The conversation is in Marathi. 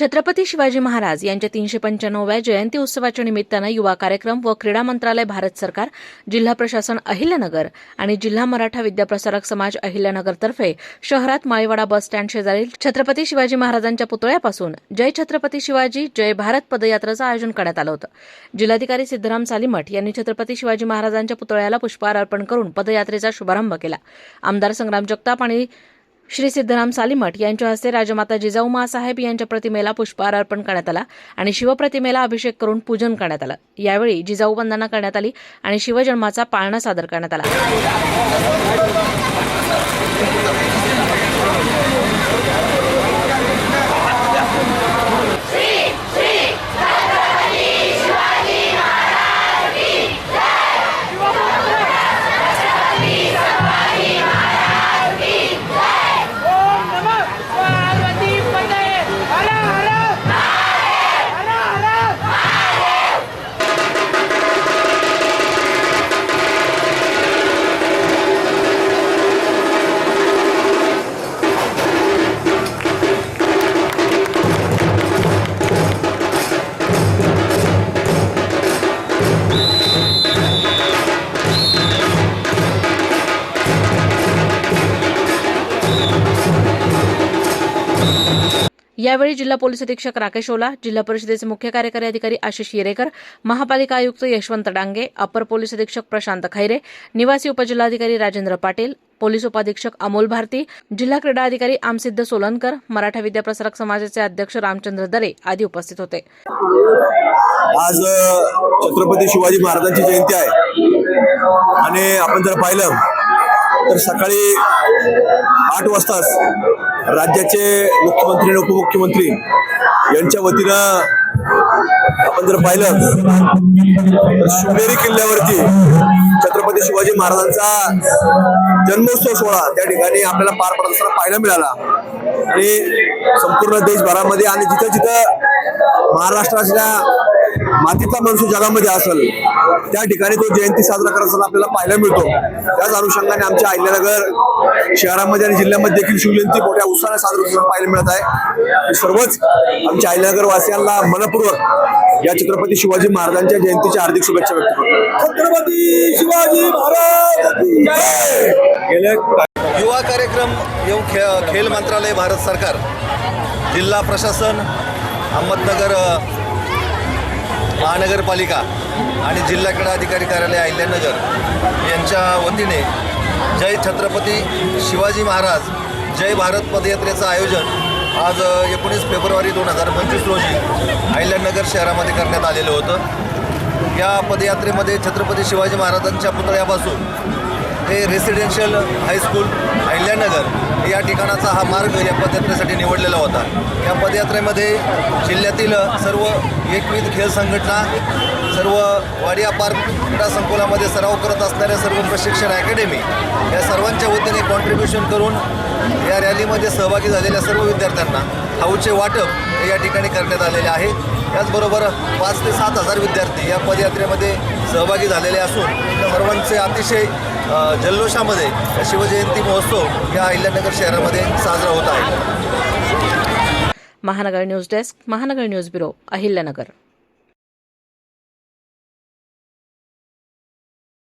छत्रपती शिवाजी महाराज यांच्या तीनशे पंच्याण्णव्या जयंती उत्सवाच्या निमित्तानं युवा कार्यक्रम व क्रीडा मंत्रालय भारत सरकार जिल्हा प्रशासन अहिल्यानगर आणि जिल्हा मराठा विद्याप्रसारक समाज अहिल्यानगरतर्फे शहरात माळीवाडा बस स्टँड शेजारील छत्रपती शिवाजी महाराजांच्या पुतळ्यापासून जय छत्रपती शिवाजी जय भारत पदयात्रेचं आयोजन करण्यात आलं होतं. जिल्हाधिकारी सिद्धराम सालीमठ यांनी छत्रपती शिवाजी महाराजांच्या पुतळ्याला पुष्पहार अर्पण करून पदयात्रेचा शुभारंभ केला. आमदार संग्राम जगताप आणि श्री सिद्धराम सालीमठ यांच्या हस्ते राजमाता जिजाऊ मासाहेब यांच्या प्रतिमेला पुष्पहार अर्पण करण्यात आला आणि शिवप्रतिमेला अभिषेक करून पूजन करण्यात आलं. यावेळी जिजाऊ वंदना करण्यात आली आणि शिवजन्माचा पाळणा सादर करण्यात आला. यावेळी जिल्हा पोलीस अधीक्षक राकेश ओला जिल्हा परिषदेचे मुख्य कार्यकारी अधिकारी आशिष येरेकर महापालिका आयुक्त यशवंत डांगे अपर पोलीस अधीक्षक प्रशांत खैरे निवासी उपजिल्हाधिकारी राजेंद्र पाटील पोलीस उपाधीक्षक अमोल भारती जिल्हा क्रीडा अधिकारी आमसिद्ध सोलनकर मराठा विद्याप्रसारक समाजाचे अध्यक्ष रामचंद्र दरे आदी उपस्थित होते. आज छत्रपती शिवाजी महाराजांची जयंती आहे. आणि आपण जर पाहिलं तर सकाळी आठ वाजताच राज्याचे मुख्यमंत्री आणि उपमुख्यमंत्री यांच्या वतीनं आपण जर पाहिलं तर शिवनेरी किल्ल्यावरती छत्रपती शिवाजी महाराजांचा जन्मोत्सव सोहळा त्या ठिकाणी आपल्याला पार पडत असताना पाहायला मिळाला. आणि संपूर्ण देशभरामध्ये आणि जिथं जिथं महाराष्ट्राच्या मातीचा मनुष्य जगामध्ये असेल त्या ठिकाणी तो जयंती साजरा करत असताना आपल्याला पाहायला मिळतो. त्याच अनुषंगाने आमच्या अहिल्यानगर शहरामध्ये आणि जिल्ह्यामध्ये देखील शिवजयंती मोठ्या उत्साहाने साजरी होताना पाहायला मिळत आहे. मी सर्वच आमच्या अहिल्यानगर वासियांना मनपूर्वक या छत्रपती शिवाजी महाराजांच्या जयंतीच्या हार्दिक शुभेच्छा व्यक्त करतो. छत्रपती शिवाजी महाराज की जय! गेले युवा कार्यक्रम एवं खे खेल मंत्रालय भारत सरकार जिल्हा प्रशासन अहमदनगर महानगरपालिका आणि जिल्हा क्रीडा अधिकारी कार्यालय अहिल्यानगर यांच्या वतीने जय छत्रपती शिवाजी महाराज जय भारत पदयात्रेचं आयोजन आज एकोणीस फेब्रुवारी दोन हजार पंचवीस रोजी अहिल्यानगर शहरामध्ये करण्यात आलेलं होतं. या पदयात्रेमध्ये छत्रपती शिवाजी महाराजांच्या पुतळ्यापासून हे रेसिडेन्शियल हायस्कूल अहिल्यानगर या ठिकाणाचा हा मार्ग या पदयात्रेसाठी निवडलेला होता. या पदयात्रेमध्ये जिल्ह्यातील सर्व एकविध खेळ संघटना सर्व वाडिया पार्क क्रीडा संकुलामध्ये सराव करत असणाऱ्या सर्व प्रशिक्षण अकॅडमी या सर्वांच्या वतीने कॉन्ट्रीब्युशन करून या रॅलीमध्ये सहभागी झालेल्या सर्व विद्यार्थ्यांना हाऊचे वाटप या ठिकाणी करण्यात आलेले आहे. त्याचबरोबर पाच ते सात हजार विद्यार्थी या पदयात्रेमध्ये सहभागी झालेले असून सर्वांचे अतिशय जल्लोषामध्ये शिवजयंती महोत्सव या अहिल्यानगर शहरामध्ये साजरा होत आहे. Mahanagar news desk Mahanagar news bureau Ahilyanagar.